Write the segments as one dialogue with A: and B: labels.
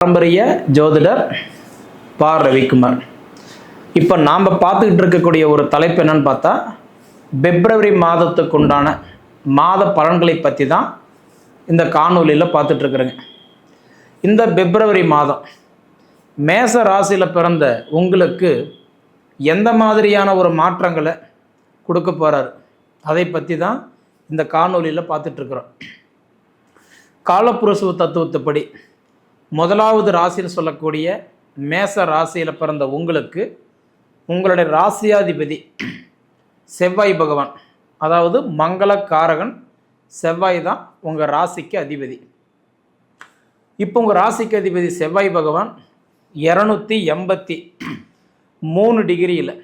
A: பாரம்பரிய ஜோதிடர் பா ரவிக்குமார். இப்போ நாம் பார்த்துக்கிட்டு இருக்கக்கூடிய ஒரு தலைப்பு என்னன்னு பார்த்தா பிப்ரவரி மாதத்துக்கு உண்டான மாத பலன்களை பற்றி தான் இந்த காணொலியில் பார்த்துட்ருக்குறேங்க இந்த பிப்ரவரி மாதம் மேச ராசியில் பிறந்த உங்களுக்கு எந்த மாதிரியான ஒரு மாற்றங்களை கொடுக்க போகிறார் அதை பற்றி தான் இந்த காணொலியில் பார்த்துட்ருக்குறோம் காலப்புரசுவ தத்துவத்தைப்படி முதலாவது ராசின்னு சொல்லக்கூடிய மேச ராசியில் பிறந்த உங்களுக்கு உங்களுடைய ராசியாதிபதி செவ்வாய் பகவான் அதாவது மங்களக்காரகன் செவ்வாய் தான் உங்கள் ராசிக்கு அதிபதி. இப்போ உங்கள் ராசிக்கு அதிபதி செவ்வாய் பகவான் இரநூத்தி எண்பத்தி மூணு டிகிரியில்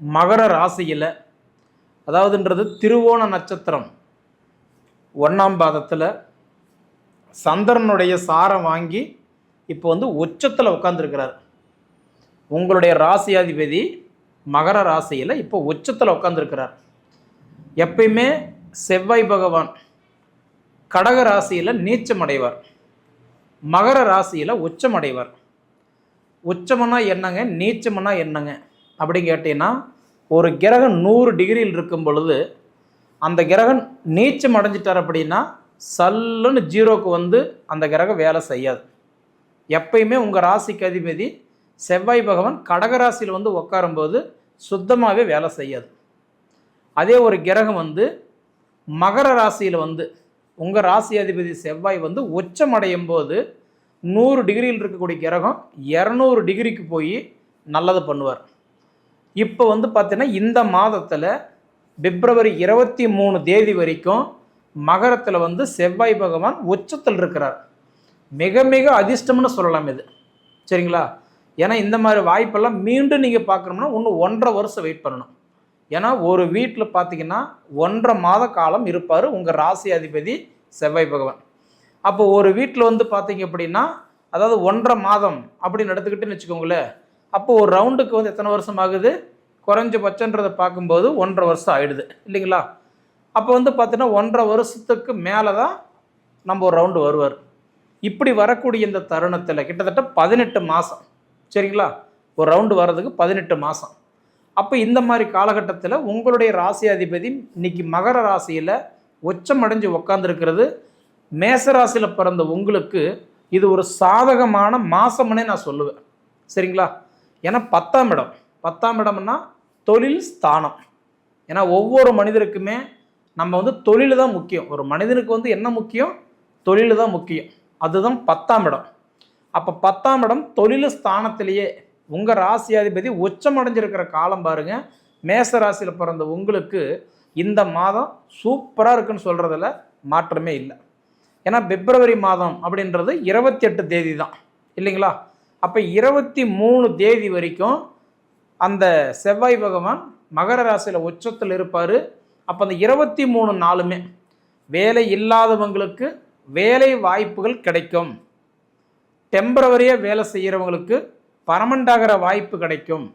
A: மகர ராசியில் அதாவதுன்றது திருவோண நட்சத்திரம் ஒன்றாம் பாதத்தில் சந்திரனுடைய சாரம் வாங்கி இப்போ வந்து உச்சத்தில் உட்காந்துருக்கிறார் உங்களுடைய ராசியாதிபதி மகர ராசியில் இப்போ உச்சத்தில் உட்காந்துருக்கிறார் எப்பயுமே செவ்வாய் பகவான் கடக ராசியில் நீச்சம் அடைவார். மகர ராசியில் உச்சம் அடைவார். உச்சம்னா என்னங்க? நீச்சம்னா என்னங்க? அப்படின்னு கேட்டீங்கன்னா ஒரு கிரகம் நூறு டிகிரியில் இருக்கும் பொழுது அந்த கிரகம் நீச்சம் அடைஞ்சிட்டார் அப்படின்னா சல்லுன்னு ஜீரோக்கு வந்து அந்த கிரகம் வேலை செய்யாது. எப்பயுமே உங்கள் ராசிக்கு அதிபதி செவ்வாய் பகவான் கடகராசியில் வந்து உட்காரும்போது சுத்தமாகவே வேலை செய்யாது. அதே ஒரு கிரகம் வந்து மகர ராசியில் வந்து உங்கள் ராசி அதிபதி செவ்வாய் வந்து உச்சமடையும் போது நூறு டிகிரியில் இருக்கக்கூடிய கிரகம் இரநூறு டிகிரிக்கு போய் நல்லது பண்ணுவார். இப்போ வந்து பார்த்தீங்கன்னா இந்த மாதத்தில் பிப்ரவரி இருபத்தி மூணு தேதி வரைக்கும் மகரத்தில் வந்து செவ்வாய் பகவான் உச்சத்தில் இருக்கிறார். மிக மிக அதிர்ஷ்டம்னு சொல்லலாம் இது. சரிங்களா? ஏன்னா இந்த மாதிரி வாய்ப்பெல்லாம் மீண்டும் நீங்கள் பார்க்கணும்னா இன்னும் ஒன்றரை வருஷம் வெயிட் பண்ணணும். ஏன்னா ஒரு வீட்டில் பார்த்தீங்கன்னா ஒன்றரை மாத காலம் இருப்பார் உங்கள் ராசி அதிபதி செவ்வாய் பகவான். அப்போ ஒரு வீட்டில் வந்து பார்த்தீங்க அப்படின்னா அதாவது ஒன்றரை மாதம் அப்படின்னு எடுத்துக்கிட்டுன்னு வச்சுக்கோங்களேன் அப்போ ஒரு ரவுண்டுக்கு வந்து எத்தனை வருஷம் ஆகுது? குறைஞ்சபட்சன்றதை பார்க்கும்போது ஒன்றரை வருஷம் ஆகிடுது இல்லைங்களா? அப்போ வந்து பார்த்தீங்கன்னா ஒன்றரை வருஷத்துக்கு மேலே தான் நம்ம ஒரு ரவுண்டு வருவார். இப்படி வரக்கூடிய இந்த தருணத்தில் கிட்டத்தட்ட பதினெட்டு மாதம் சரிங்களா? ஒரு ரவுண்டு வர்றதுக்கு பதினெட்டு மாதம் அப்போ இந்த மாதிரி காலகட்டத்தில் உங்களுடைய ராசி அதிபதி இன்னைக்கு மகர ராசியில் உச்சமடைஞ்சு உக்காந்துருக்கிறது. மேச ராசியில் பிறந்த உங்களுக்கு இது ஒரு சாதகமான மாதம்னே நான் சொல்லுவேன். சரிங்களா? ஏன்னா பத்தாம் இடம். பத்தாம் இடம்னா தொழில் ஸ்தானம். ஏன்னா ஒவ்வொரு மனிதருக்குமே நம்ம வந்து தொழில் தான் முக்கியம். ஒரு மனிதனுக்கு வந்து என்ன முக்கியம்? தொழில் தான் முக்கியம். அதுதான் பத்தாம் இடம். அப்போ பத்தாம் இடம் தொழில் ஸ்தானத்திலேயே. உங்கள் ராசியாதிபதி உச்சம் அடைஞ்சிருக்கிற காலம் பாருங்க. மேச ராசியில் பிறந்த உங்களுக்கு இந்த மாதம் சூப்பராக இருக்குன்னு சொல்கிறதுல மாற்றமே இல்லை. ஏன்னா பிப்ரவரி மாதம் அப்படின்றது இருபத்தி எட்டு தேதி தான். இல்லைங்களா? அப்போ இருபத்தி மூணு தேதி வரைக்கும் அந்த செவ்வாய் பகவான் மகர ராசியில் உச்சத்தில் இருப்பார். அப்போ அந்த இருபத்தி மூணு நாளுமே வேலை இல்லாதவங்களுக்கு வேலை வாய்ப்புகள் கிடைக்கும். டெம்பரவரியாக வேலை செய்கிறவங்களுக்கு பர்மனண்ட் ஆகிற வாய்ப்பு கிடைக்கும்.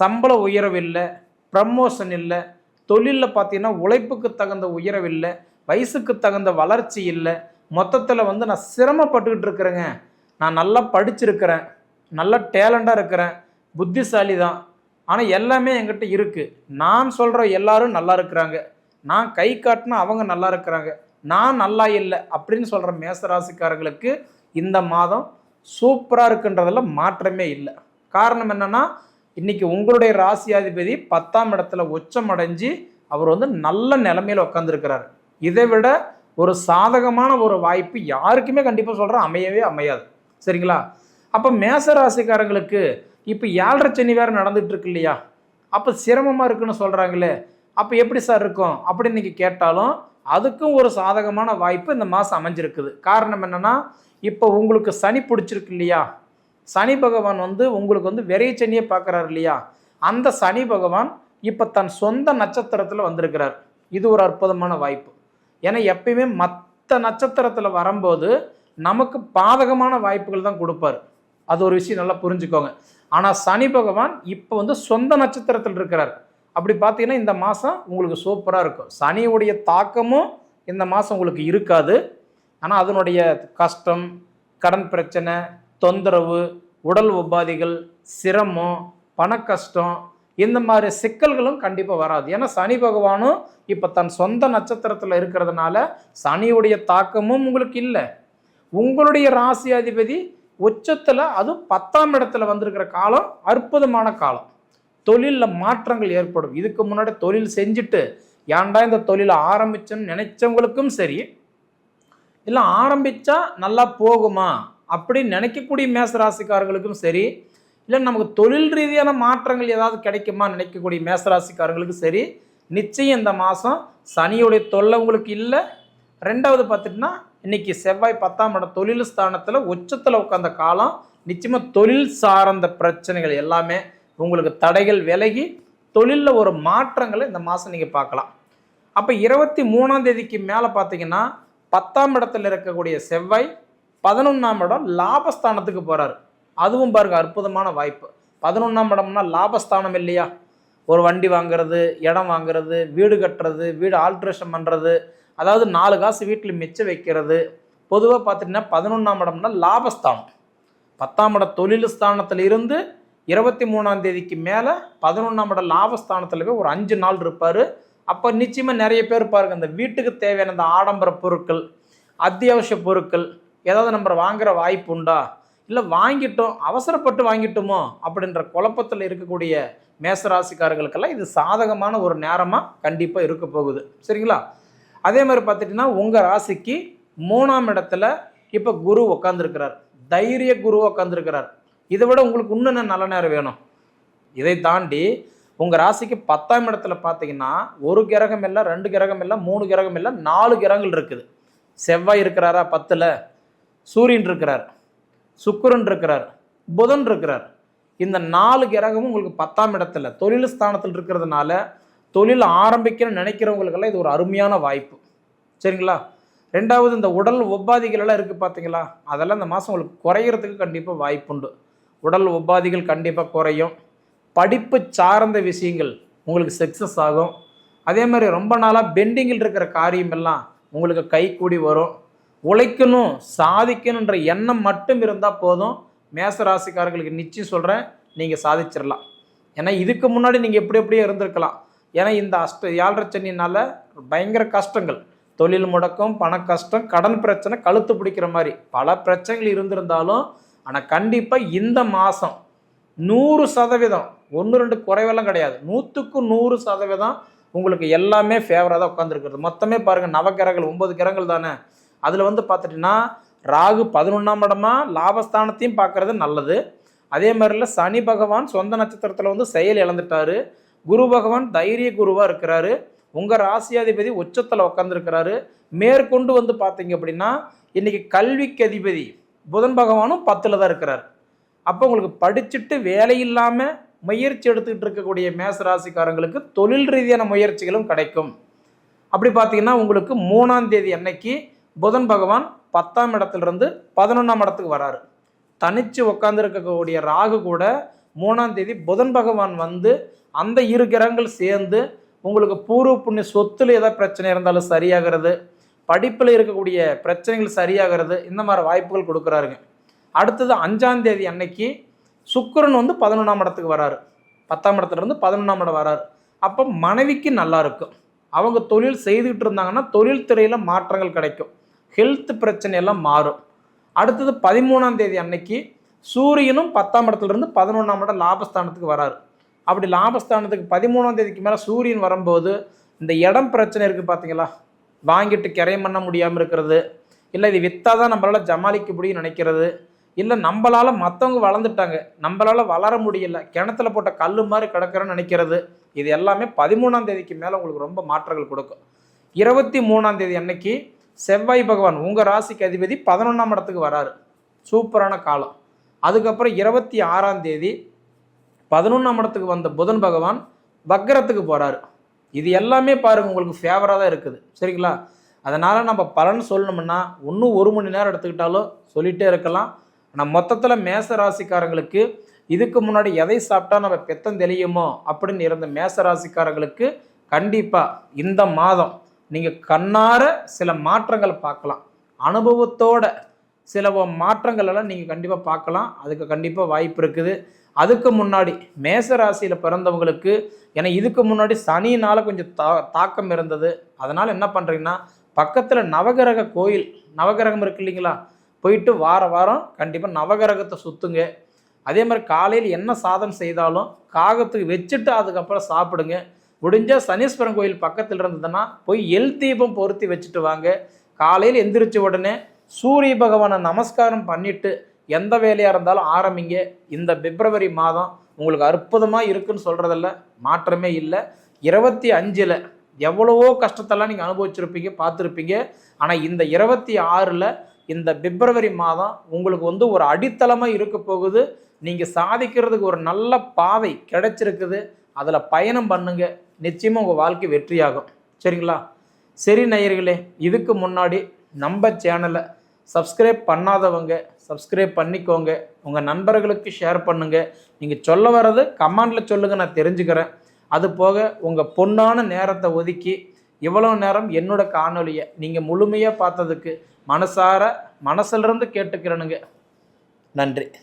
A: சம்பள உயரவில்லை ப்ரமோஷன் இல்லை தொழிலில் பார்த்தீங்கன்னா உழைப்புக்கு தகுந்த உயரவில்லை இல்லை வயசுக்கு தகுந்த வளர்ச்சி இல்லை. மொத்தத்தில் வந்து நான் சிரமப்பட்டுக்கிட்டு இருக்கிறேங்க. நான் நல்லா படிச்சிருக்கிறேன் நல்ல டேலண்டாக இருக்கிறேன் புத்திசாலி தான் ஆனால் எல்லாமே எங்கிட்ட இருக்குது நான் சொல்கிற எல்லாரும் நல்லா இருக்கிறாங்க. நான் கை காட்டினா அவங்க நல்லா இருக்கிறாங்க. நான் நல்லா இல்லை அப்படின்னு சொல்கிற மேசராசிக்காரங்களுக்கு இந்த மாதம் சூப்பராக இருக்குன்றதில் மாற்றமே இல்லை. காரணம் என்னென்னா இன்றைக்கி உங்களுடைய ராசியாதிபதி பத்தாம் இடத்துல உச்சம் அடைஞ்சு அவர் வந்து நல்ல நிலைமையில் உட்காந்துருக்கிறார் இதை விட ஒரு சாதகமான ஒரு வாய்ப்பு யாருக்குமே கண்டிப்பாக சொல்கிறேன் அமையவே அமையாது. சரிங்களா? அப்போ மேச ராசிக்காரங்களுக்கு இப்போ ஏழரை சனி வேறு நடந்துட்டு இருக்கு இல்லையா அப்போ சிரமமாக இருக்குன்னு சொல்கிறாங்களே அப்போ எப்படி சார் இருக்கும்? அப்படின்னு நீங்கள் கேட்டாலும் அதுக்கும் ஒரு சாதகமான வாய்ப்பு இந்த மாதம் அமைஞ்சிருக்குது. காரணம் என்னென்னா இப்போ உங்களுக்கு சனி பிடிச்சிருக்கு இல்லையா சனி பகவான் வந்து உங்களுக்கு வந்து விரைய சனியை பார்க்குறாரு இல்லையா? அந்த சனி பகவான் இப்போ தன் சொந்த நட்சத்திரத்தில் வந்திருக்கிறார். இது ஒரு அற்புதமான வாய்ப்பு. ஏன்னா எப்பயுமே மற்ற நட்சத்திரத்தில் வரும்போது நமக்கு பாதகமான வாய்ப்புகள் தான் கொடுப்பாரு. அது ஒரு விஷயம் நல்லா புரிஞ்சுக்கோங்க. ஆனால் சனி பகவான் இப்போ வந்து சொந்த நட்சத்திரத்தில் இருக்கிறார். அப்படி பார்த்தீங்கன்னா இந்த மாதம் உங்களுக்கு சூப்பராக இருக்கும். சனியுடைய தாக்கமும் இந்த மாதம் உங்களுக்கு இருக்காது. ஆனால் அதனுடைய கஷ்டம் கடன் பிரச்சனை தொந்தரவு உடல் உபாதைகள் சிரமம் பண கஷ்டம் இந்த மாதிரி சிக்கல்களும் கண்டிப்பாக வராது. ஏன்னா சனி பகவானும் இப்போ தன் சொந்த நட்சத்திரத்தில் இருக்கிறதுனால சனியுடைய தாக்கமும் உங்களுக்கு இல்லை. உங்களுடைய ராசி அதிபதி உச்சத்தில் அதுவும் பத்தாம் இடத்துல வந்திருக்கிற காலம் அற்புதமான காலம். தொழிலில் மாற்றங்கள் ஏற்படும். இதுக்கு முன்னாடி தொழில் செஞ்சுட்டு ஏன்டா இந்த தொழிலை ஆரம்பிச்சேன்னு நினைச்சவங்களுக்கும் சரி இல்லை ஆரம்பித்தா நல்லா போகுமா? அப்படின்னு நினைக்கக்கூடிய மேசராசிக்காரர்களுக்கும் சரி இல்லை நமக்கு தொழில் ரீதியான மாற்றங்கள் ஏதாவது கிடைக்குமா? நினைக்கக்கூடிய மேசராசிக்காரங்களுக்கும் சரி நிச்சயம் இந்த மாதம் சனியுடைய தொல்லை உங்களுக்கு இல்லை. ரெண்டாவது பார்த்துட்டுனா இன்னைக்கு செவ்வாய் பத்தாம் இடம் தொழில் ஸ்தானத்தில் உச்சத்தில் உட்காந்த காலம் நிச்சயமாக தொழில் சார்ந்த பிரச்சனைகள் எல்லாமே உங்களுக்கு தடைகள் விலகி தொழிலில் ஒரு மாற்றங்களை இந்த மாதம் நீங்கள் பார்க்கலாம். அப்போ இருபத்தி மூணாம் தேதிக்கு மேலே பார்த்தீங்கன்னா பத்தாம் இடத்துல இருக்கக்கூடிய செவ்வாய் பதினொன்றாம் இடம் லாபஸ்தானத்துக்கு போகிறாரு அதுவும் பாருங்க அற்புதமான வாய்ப்பு. பதினொன்றாம் இடம்னா லாபஸ்தானம் இல்லையா? ஒரு வண்டி வாங்குறது இடம் வாங்குறது வீடு கட்டுறது வீடு ஆல்ட்ரேஷன் பண்ணுறது அதாவது நாலு காசு வீட்டில் மிச்சம் வைக்கிறது. பொதுவாக பார்த்துட்டிங்கன்னா பதினொன்றாம் இடம்னா லாபஸ்தானம். பத்தாம் இட தொழில் ஸ்தானத்தில் இருந்து இருபத்தி மூணாம் தேதிக்கு மேலே பதினொன்றாம் இட லாபஸ்தானத்தில் போய் ஒரு அஞ்சு நாள் இருப்பார். அப்போ நிச்சயமாக நிறைய பேர் பாருங்கள் இந்த வீட்டுக்கு தேவையான அந்த ஆடம்பர பொருட்கள் அத்தியாவசிய பொருட்கள் ஏதாவது நம்ம வாங்குகிற வாய்ப்பு உண்டா? இல்லை வாங்கிட்டோம் அவசரப்பட்டு வாங்கிட்டோமோ? அப்படின்ற குழப்பத்தில் இருக்கக்கூடிய மேசராசிக்காரர்களுக்கெல்லாம் இது சாதகமான ஒரு நேரமாக கண்டிப்பாக இருக்க போகுது. சரிங்களா? அதே மாதிரி பார்த்துட்டிங்கன்னா உங்கள் ராசிக்கு மூணாம் இடத்துல இப்போ குரு உக்காந்துருக்கிறார். தைரிய குரு உக்காந்துருக்கிறார். இதை விட உங்களுக்கு இன்னும் என்ன நல்ல நேரம் வேணும்? இதை தாண்டி உங்கள் ராசிக்கு பத்தாம் இடத்துல பார்த்தீங்கன்னா ஒரு கிரகம் இல்லை ரெண்டு கிரகம் இல்லை மூணு கிரகம் இல்லை நாலு கிரகங்கள் இருக்குது. செவ்வாய் இருக்கிறாரா? பத்தில். சூரியன் இருக்கிறார். சுக்கரன் இருக்கிறார். புதன் இருக்கிறார். இந்த நாலு கிரகமும் உங்களுக்கு பத்தாம் இடத்துல தொழில் ஸ்தானத்தில் இருக்கிறதுனால தொழில் ஆரம்பிக்கணும்னு நினைக்கிறவங்களுக்கெல்லாம் இது ஒரு அருமையான வாய்ப்பு. சரிங்களா? ரெண்டாவது இந்த உடல் உபாதிகளெல்லாம் இருக்குது பார்த்தீங்களா அதெல்லாம் இந்த மாதம் உங்களுக்கு குறையிறதுக்கு கண்டிப்பாக வாய்ப்புண்டு. உடல் உபாதிகள் கண்டிப்பாக குறையும். படிப்பு சார்ந்த விஷயங்கள் உங்களுக்கு சக்ஸஸ் ஆகும். அதே மாதிரி ரொம்ப நாளாக பெண்டிங்கில் இருக்கிற காரியமெல்லாம் உங்களுக்கு கை கூடி வரும். உழைக்கணும் சாதிக்கணுன்ற எண்ணம் மட்டும் இருந்தால் போதும். மேச ராசிக்காரர்களுக்கு நிச்சயம் சொல்கிறேன் நீங்கள் சாதிச்சிடலாம் ஏன்னா இதுக்கு முன்னாடி நீங்கள் எப்படி எப்படியோ இருந்திருக்கலாம். ஏன்னா இந்த அஷ்ட ஏழரை சனினால பயங்கர கஷ்டங்கள். தொழில் முடக்கம் பண கஷ்டம் கடன் பிரச்சனை கழுத்து பிடிக்கிற மாதிரி பல பிரச்சனைகள் இருந்திருந்தாலும் ஆனால் கண்டிப்பாக இந்த மாதம் நூறு சதவீதம் ஒன்று ரெண்டு குறைவெல்லாம் கிடையாது. நூற்றுக்கு நூறு சதவீதம் உங்களுக்கு எல்லாமே ஃபேவராக தான் உட்காந்துருக்குறது மொத்தமே பாருங்கள் நவகிரகங்கள் ஒன்பது கிரகங்கள் தானே. அதில் வந்து பார்த்துட்டிங்கன்னா ராகு பதினொன்றாம் இடமா லாபஸ்தானத்தையும் பார்க்குறது நல்லது. அதே மாதிரில சனி பகவான் சொந்த நட்சத்திரத்தில் வந்து செயல் இழந்துட்டாரு. குரு பகவான் தைரிய குருவாக இருக்கிறாரு. உங்கள் ராசியாதிபதி உச்சத்தில் உட்காந்துருக்கிறாரு மேற்கொண்டு வந்து பார்த்தீங்க அப்படின்னா இன்றைக்கி கல்விக்கு அதிபதி புதன் பகவானும் பத்தில் தான் இருக்கிறார். அப்போ உங்களுக்கு படிச்சுட்டு வேலை இல்லாமல் முயற்சி எடுத்துக்கிட்டு இருக்கக்கூடிய மேச ராசிக்காரங்களுக்கு தொழில் ரீதியான முயற்சிகளும் கிடைக்கும். அப்படி பார்த்தீங்கன்னா உங்களுக்கு மூணாம் தேதி அன்னைக்கு புதன் பகவான் பத்தாம் இடத்துலேருந்து பதினொன்றாம் இடத்துக்கு வராரு. தனித்து உட்காந்துருக்கக்கூடிய ராகு கூட மூணாம் தேதி புதன் பகவான் வந்து அந்த இரு கிரகங்கள் சேர்ந்து உங்களுக்கு பூர்வ புண்ணிய சொத்தில் ஏதாவது பிரச்சனை இருந்தாலும் சரியாகிறது. படிப்பில் இருக்கக்கூடிய பிரச்சனைகள் சரியாகிறது. இந்த மாதிரி வாய்ப்புகள் கொடுக்குறாருங்க. அடுத்தது அஞ்சாம் தேதி அன்னைக்கு சுக்கிரன் வந்து பதினொன்றாம் இடத்துக்கு வராரு. பத்தாம் இடத்துலேருந்து பதினொன்றாம் இடம் வராரு. அப்போ மனைவிக்கு நல்லா இருக்கும். அவங்க தொழில் செய்துக்கிட்டு இருந்தாங்கன்னா தொழில் துறையில் மாற்றங்கள் கிடைக்கும். ஹெல்த் பிரச்சனை எல்லாம் மாறும். அடுத்தது பதிமூணாம் தேதி அன்னைக்கு சூரியனும் பத்தாம் இடத்துலேருந்து பதினொன்றாம் இடம் லாபஸ்தானத்துக்கு வராரு. அப்படி லாபஸ்தானத்துக்கு பதிமூணாம் தேதிக்கு மேலே சூரியன் வரும்போது இந்த இடம் பிரச்சனை இருக்குது பார்த்தீங்களா வாங்கிட்டு கிரையம் பண்ண முடியாமல் இருக்கிறது. இல்லை இது விற்றா தான் நம்மளால் ஜமாளிக்க முடியும்னு நினைக்கிறது. இல்லை நம்மளால் மற்றவங்க வளர்ந்துட்டாங்க. நம்மளால் வளர முடியல. கிணத்துல போட்ட கல் மாதிரி கிடக்கிறோன்னு நினைக்கிறது. இது எல்லாமே பதிமூணாம் தேதிக்கு மேலே உங்களுக்கு ரொம்ப மாற்றங்கள் கொடுக்கும். இருபத்தி மூணாம் தேதி அன்னைக்கு செவ்வாய் பகவான் உங்கள் ராசிக்கு அதிபதி பதினொன்றாம் இடத்துக்கு வராரு. சூப்பரான காலம். அதுக்கப்புறம் இருபத்தி ஆறாம் தேதி பதினொன்றாம் இடத்துக்கு வந்த புதன் பகவான் வக்கரத்துக்கு போகிறாரு இது எல்லாமே பாருங்க உங்களுக்கு ஃபேவராக தான் இருக்குது. சரிங்களா? அதனால் நம்ம பலன் சொல்லணும்னா இன்னும் ஒரு மணி நேரம் எடுத்துக்கிட்டாலும் சொல்லிகிட்டே இருக்கலாம். ஆனால் மொத்தத்தில் மேச ராசிக்காரங்களுக்கு இதுக்கு முன்னாடி எதை சாப்பிட்டா நம்ம பெத்தம் தெளியுமோ அப்படின்னு இருந்த மேச ராசிக்காரங்களுக்கு கண்டிப்பாக இந்த மாதம் நீங்கள் கண்ணார சில மாற்றங்களை பார்க்கலாம். அனுபவத்தோட சில மாற்றங்களெல்லாம் மாற்றங்கள் எல்லாம் நீங்கள் கண்டிப்பாக பார்க்கலாம். அதுக்கு கண்டிப்பாக வாய்ப்பு இருக்குது. அதுக்கு முன்னாடி மேச ராசியில் பிறந்தவங்களுக்கு ஏன்னா இதுக்கு முன்னாடி சனியினால் கொஞ்சம் தா தாக்கம் இருந்தது. அதனால் என்ன பண்ணுறீங்கன்னா பக்கத்தில் நவகிரக கோயில் நவகிரகம் இருக்கு இல்லைங்களா? போயிட்டு வார வாரம் கண்டிப்பாக நவகிரகத்தை சுற்றுங்க அதே மாதிரி காலையில் என்ன சாதம் செய்தாலும் காகத்துக்கு வச்சுட்டு அதுக்கப்புறம் சாப்பிடுங்க. முடிஞ்சால் சனீஸ்வரன் கோயில் பக்கத்தில் இருந்ததுன்னா போய் எல் தீபம் பொருத்தி வச்சுட்டு வாங்க. காலையில் எந்திரிச்ச உடனே சூரிய பகவானை நமஸ்காரம் பண்ணிட்டு எந்த வேலையாக இருந்தாலும் ஆரம்பிங்க. இந்த பிப்ரவரி மாதம் உங்களுக்கு அற்புதமாக இருக்குன்னு சொல்கிறதில்ல மாற்றமே இல்லை. இருபத்தி அஞ்சில் எவ்வளவோ கஷ்டத்தெல்லாம் நீங்கள் அனுபவிச்சிருப்பீங்க பார்த்துருப்பீங்க. ஆனால் இந்த இருபத்தி ஆறில் இந்த பிப்ரவரி மாதம் உங்களுக்கு வந்து ஒரு அடித்தளமாக இருக்க போகுது. நீங்கள் சாதிக்கிறதுக்கு ஒரு நல்ல பாதை கிடைச்சிருக்குது. அதில் பயணம் பண்ணுங்க. நிச்சயமாக உங்கள் வாழ்க்கை வெற்றியாகும். சரிங்களா? சரி நேயர்களே இதுக்கு முன்னாடி நம்ம சேனலை சப்ஸ்கிரைப் பண்ணாதவங்க சப்ஸ்கிரைப் பண்ணிக்கோங்க. உங்கள் நண்பர்களுக்கு ஷேர் பண்ணுங்கள் நீங்கள் சொல்ல வர்றது கமெண்டில் சொல்லுங்கள் நான் தெரிஞ்சுக்கிறேன். அது போக உங்கள் பொன்னான நேரத்தை ஒதுக்கி இவ்வளோ நேரம் என்னோட காணொலியை நீங்கள் முழுமையாக பார்த்ததுக்கு மனசார மனசிலிருந்து கேட்டுக்கிறேனுங்க. நன்றி.